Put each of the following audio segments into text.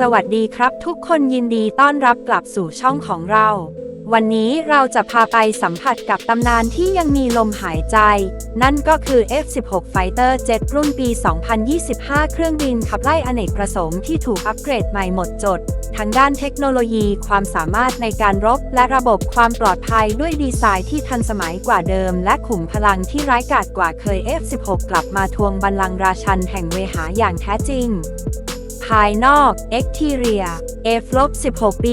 สวัสดีครับทุกคนยินดีต้อนรับกลับสู่ช่องของเรา วันนี้เราจะพาไปสัมผัสกับตำนานที่ยังมีลมหายใจ นั่นก็คือ F-16 Fighter Jet รุ่นปี 2025 เครื่องบินขับไล่อเนกประสงค์ที่ถูกอัปเกรดใหม่หมดจด ทั้งด้านเทคโนโลยีความสามารถในการรบ และระบบความปลอดภัยด้วยดีไซน์ที่ทันสมัยกว่าเดิม และขุมพลังที่ร้ายกาจกว่าเคย F-16 กลับมาทวงบัลลังก์ราชันแห่งเวหาอย่างแท้จริง ภายนอก Exterior F-16 ปี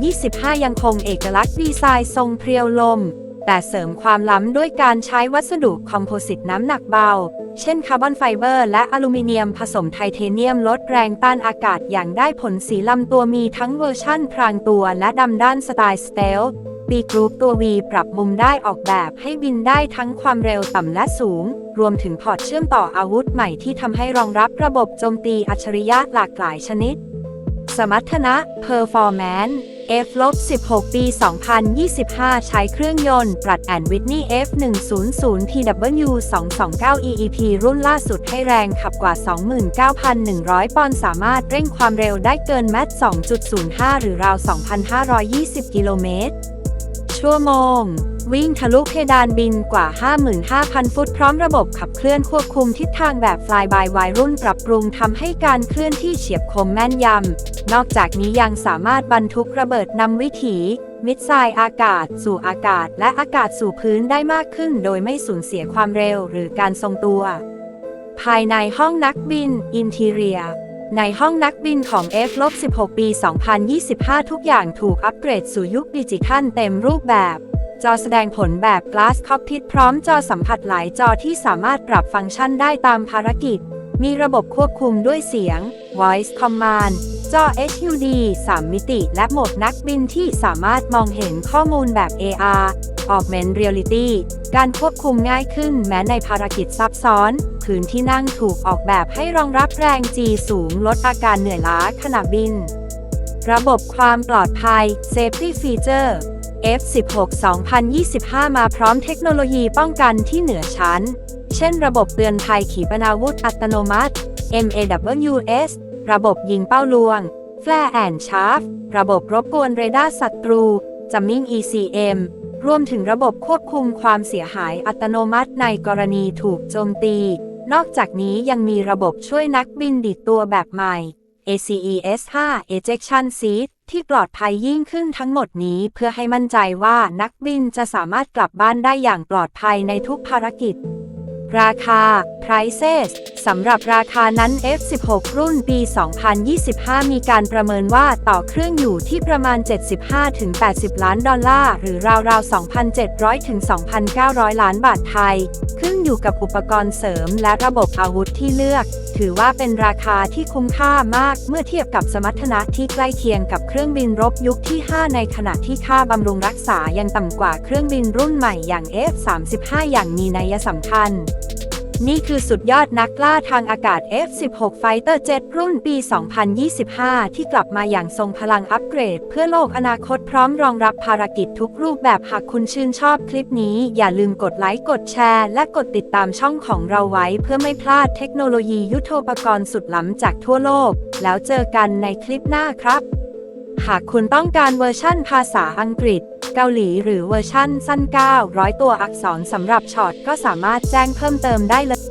2025 ยังคงเอกลักษณ์ดีไซน์ทรงเพรียวลม แต่เสริมความล้ำด้วยการใช้วัสดุคอมโพสิตน้ำหนักเบา เช่นคาร์บอนไฟเบอร์และอลูมิเนียมผสมไทเทเนียมลดแรงต้านอากาศอย่างได้ผลสีลำตัวมีทั้งเวอร์ชั่นพรางตัวและดำด้านสไตล์สเตล ปีกรุ๊ปตัว V ปรับมุมได้ออกแบบให้บินได้ทั้งความเร็วต่ำและสูง รวมถึงพอร์ตเชื่อมต่ออาวุธใหม่ที่ทำให้รองรับระบบโจมตีอัจฉริยะหลากหลายชนิด สมรรถนะ Performance F-16 ปี 2025 ใช้เครื่องยนต์ ปรัดแอนวิทนี F100 TW 229 EEP รุ่นล่าสุดให้แรงขับกว่า 29,100 ปอนด์สามารถเร่งความเร็วได้เกินแมต2.05 หรือราว 2,520 กิโลเมตร ชั่วโมง วิ่งทะลุเพดานบินกว่า 55,000 ฟุตพร้อมระบบขับเคลื่อนควบคุมทิศทางแบบ Fly by Wire รุ่นปรับปรุงทำให้การเคลื่อนที่เฉียบคมแม่นยำ นอกจากนี้ยังสามารถบรรทุกระเบิดนำวิถี มิดไซล์อากาศ สู่อากาศ และอากาศสู่พื้นได้มากขึ้น โดยไม่สูญเสียความเร็วหรือการทรงตัว ภายในห้องนักบิน Interior ในห้องนักบินของ F-16 ปี 2025 ทุกอย่างถูกอัปเกรดสู่ยุคดิจิทัลเต็มรูปแบบ จอแสดงผลแบบ Glass Cockpit พร้อมจอสัมผัสหลายจอที่สามารถปรับฟังก์ชันได้ตามภารกิจ มีระบบควบคุมด้วยเสียง Voice Command จอ HUD 3 มิติ และโหมดนักบินที่สามารถมองเห็นข้อมูลแบบ AR Augmented Reality การควบคุมง่ายขึ้นแม้ในภารกิจซับซ้อน พื้นที่นั่งถูกออกแบบให้รองรับแรง G สูงลดอาการเหนื่อยล้าขณะบิน ระบบความปลอดภัย Safety Feature F16 2025 มาพร้อมเทคโนโลยีป้องกันที่เหนือชั้น เช่นระบบเตือนภัยขีปนาวุธอัตโนมัติ MAWS ระบบยิงเป้าลวง Flare and Chaff ระบบรบกวนเรดาร์ศัตรู Jamming ECM รวมถึงระบบควบคุมความเสียหายอัตโนมัติในกรณีถูกโจมตี นอกจากนี้ยังมีระบบช่วยนักบินดิดตัวแบบใหม่ ACES 5 Ejection Seat ที่ปลอดภัยยิ่งขึ้นทั้งหมดนี้เพื่อให้มั่นใจว่านักบินจะสามารถกลับบ้านได้อย่างปลอดภัยในทุกภารกิจ ราคา prices สำหรับราคานั้น F16 รุ่นปี 2025 มีการประเมินว่าต่อเครื่องอยู่ที่ประมาณ 75-80 ล้านดอลลาร์ หรือราวๆ 2,700-2,900 ล้านบาทไทย ขึ้นอยู่กับอุปกรณ์เสริมและระบบอาวุธที่เลือก ถือว่าเป็นราคาที่คุ้มค่ามากเมื่อเทียบกับสมรรถนะที่ใกล้เคียงกับเครื่องบินรบยุคที่ 5 ในขณะที่ค่าบำรุงรักษายังต่ำกว่าเครื่องบินรุ่นใหม่อย่าง F35 อย่างมีนัยสำคัญ นี่คือสุดยอดนักล่าทางอากาศ F16 Fighter Jet รุ่นปี 2025 ที่กลับมาอย่างทรงพลังอัปเกรด เพื่อโลกอนาคตพร้อมรองรับภารกิจทุกรูปแบบหากคุณชื่นชอบคลิปนี้ อย่าลืมกดไลค์ กดแชร์ และกดติดตามช่องของเราไว้เพื่อไม่พลาดเทคโนโลยียุทโธปกรณ์สุดล้ำจากทั่วโลก แล้วเจอกันในคลิปหน้าครับ หากคุณต้องการเวอร์ชั่นภาษาอังกฤษ เกาหลีหรือเวอร์ชั่นสั้น 900 ตัวอักษรสำหรับช็อตก็สามารถแจ้งเพิ่มเติมได้เลย